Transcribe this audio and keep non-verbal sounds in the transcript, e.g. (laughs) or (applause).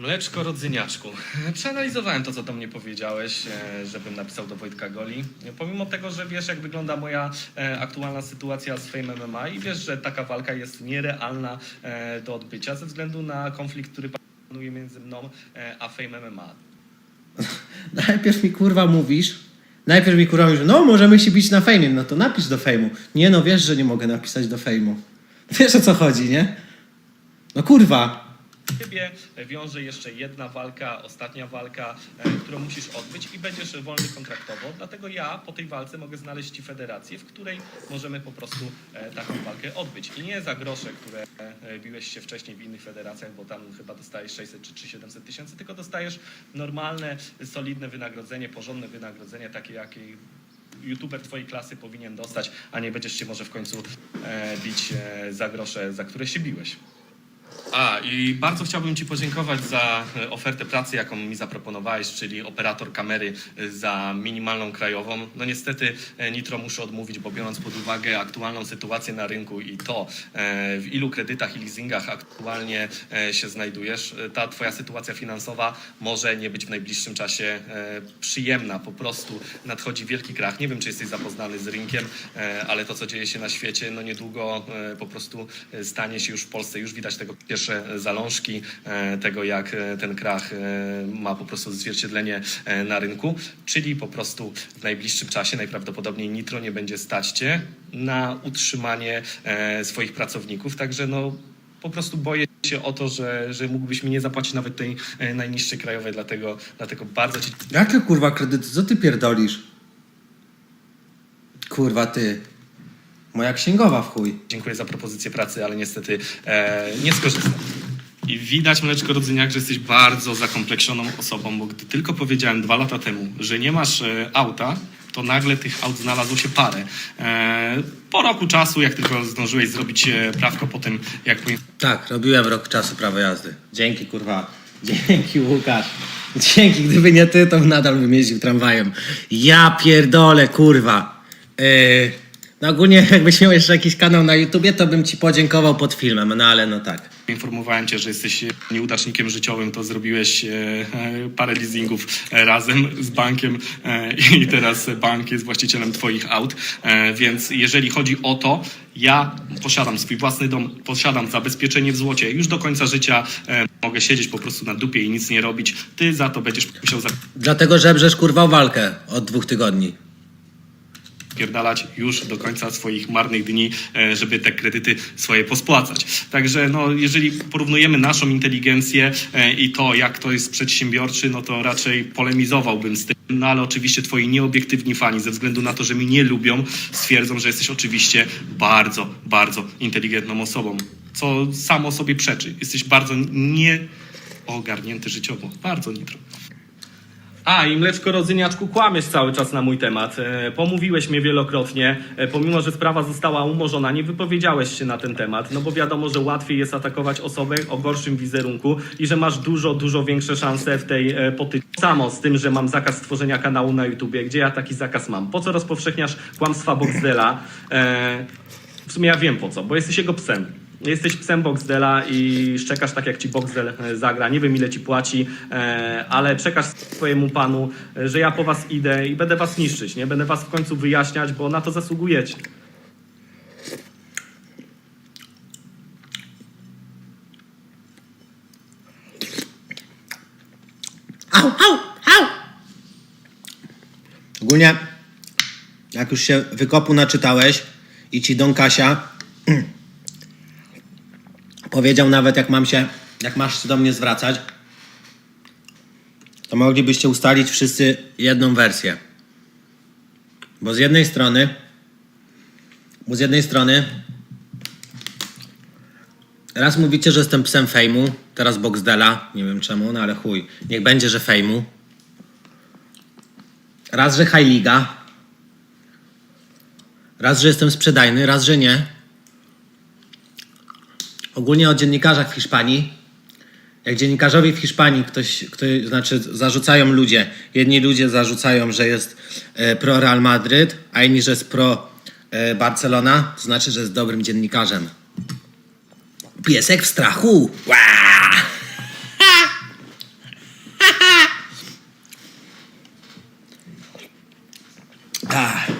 Mleczko rodzyniaczku. Przeanalizowałem to, co do mnie powiedziałeś, e, żebym napisał do Wojtka Goli. Pomimo tego, że wiesz, jak wygląda moja e, aktualna sytuacja z Fame MMA i wiesz, że taka walka jest nierealna e, do odbycia ze względu na konflikt, który panuje między mną a Fame MMA. (laughs) Najpierw mi kurwa mówisz, najpierw mi kurwa mówisz, no możemy się bić na fejmie, no to napisz do fejmu. Nie no, wiesz, że nie mogę napisać do fejmu. Wiesz o co chodzi, nie? No kurwa. Ciebie wiąże jeszcze jedna walka, ostatnia walka, e, którą musisz odbyć i będziesz wolny kontraktowo. Dlatego ja po tej walce mogę znaleźć Ci federację, w której możemy po prostu e, taką walkę odbyć. I nie za grosze, które e, biłeś się wcześniej w innych federacjach, bo tam chyba dostajesz 600 czy, czy 700 tysięcy, tylko dostajesz normalne, solidne wynagrodzenie, porządne wynagrodzenie, takie jakie youtuber twojej klasy powinien dostać, a nie będziesz się może w końcu e, bić e, za grosze, za które się biłeś. A, i bardzo chciałbym Ci podziękować za e, ofertę pracy, jaką mi zaproponowałeś, czyli operator kamery e, za minimalną krajową. No niestety e, Nitro muszę odmówić, bo biorąc pod uwagę aktualną sytuację na rynku i to, w ilu kredytach i leasingach aktualnie się znajdujesz, ta Twoja sytuacja finansowa może nie być w najbliższym czasie przyjemna. Po prostu nadchodzi wielki krach. Nie wiem, czy jesteś zapoznany z rynkiem, ale to, co dzieje się na świecie, no niedługo po prostu stanie się już w Polsce. Już widać tego pierwsze zalążki e, tego, jak e, ten krach e, ma po prostu odzwierciedlenie na rynku, czyli po prostu w najbliższym czasie najprawdopodobniej Nitro nie będzie stać Cię na utrzymanie swoich pracowników, także no po prostu boję się o to, że, że mógłbyś mi nie zapłacić nawet tej najniższej krajowej, dlatego, dlatego bardzo Ci Jakie kurwa kredyty? Co ty pierdolisz? Kurwa ty. Moja księgowa w chuj. dziękuję za propozycję pracy, ale niestety e, nie skorzystam. I widać, Mleczko Rodzyniak, że jesteś bardzo zakompleksioną osobą, bo gdy tylko powiedziałem dwa lata temu, że nie masz e, auta, to nagle tych aut znalazło się parę. E, po roku czasu, jak tylko zdążyłeś zrobić e, prawko po tym, jak Tak, robiłem rok czasu prawo jazdy. Dzięki kurwa. (laughs) Dzięki Łukasz. Dzięki, gdyby nie ty, to nadal bym jeździł tramwajem. Ja pierdolę, kurwa. Yy, no ogólnie jakbyś miał jeszcze jakiś kanał na YouTubie, to bym ci podziękował pod filmem, no ale no tak. Informowałem cię, że jesteś nieudacznikiem życiowym, to zrobiłeś e, e, (laughs) parę leasingów e, razem z bankiem e, (laughs) i teraz bank jest właścicielem twoich aut, e, więc jeżeli chodzi o to, ja posiadam swój własny dom, posiadam zabezpieczenie w złocie, już do końca życia e, mogę siedzieć po prostu na dupie i nic nie robić, ty za to będziesz musiał Dlatego żebrzesz kurwa walkę od dwóch tygodni. Zapierdalać już do końca swoich marnych dni, e, żeby te kredyty swoje pospłacać. Także no, jeżeli porównujemy naszą inteligencję e, i to, jak to jest przedsiębiorczy, no to raczej polemizowałbym z tym. No ale oczywiście twoi nieobiektywni fani, ze względu na to, że mnie nie lubią, stwierdzą, że jesteś oczywiście bardzo, bardzo inteligentną osobą, co samo sobie przeczy. Jesteś bardzo nieogarnięty życiowo. Bardzo nitro. A, i mleczko rodzyniaczku, kłamiesz cały czas na mój temat. E, pomówiłeś mnie wielokrotnie, e, pomimo że sprawa została umorzona, nie wypowiedziałeś się na ten temat, no bo wiadomo, że łatwiej jest atakować osobę o gorszym wizerunku i że masz dużo, dużo większe szanse w tej e, potyczce. Samo z tym, że mam zakaz stworzenia kanału na YouTubie, gdzie ja taki zakaz mam. Po co rozpowszechniasz kłamstwa Boxdela? E, w sumie ja wiem po co, bo jesteś jego psem. Jesteś psem Boxdela i szczekasz tak, jak ci Boxdel e, zagra. Nie wiem, ile ci płaci, e, ale przekaż swojemu panu, e, że ja po was idę i będę was niszczyć, nie? Będę was w końcu wyjaśniać, bo na to zasługujecie. Au, au, au! Ogólnie, jak już się wykopu naczytałeś i ci Don Kasia powiedział nawet, jak mam się, jak masz się do mnie zwracać, to moglibyście ustalić wszyscy jedną wersję. Bo z jednej strony, bo z jednej strony, raz mówicie, że jestem psem fejmu, teraz Boxdela, nie wiem czemu, no ale chuj, niech będzie, że fejmu. Raz, że High Liga. Raz, że jestem sprzedajny, raz, że nie ogólnie o dziennikarzach w Hiszpanii. Jak dziennikarzowi w Hiszpanii ktoś, ktoś znaczy zarzucają ludzie, jedni ludzie zarzucają, że jest e, pro Real Madryt, a inni, że jest pro e, Barcelona, to znaczy, że jest dobrym dziennikarzem. Piesek w strachu! Ła! (laughs) Ah.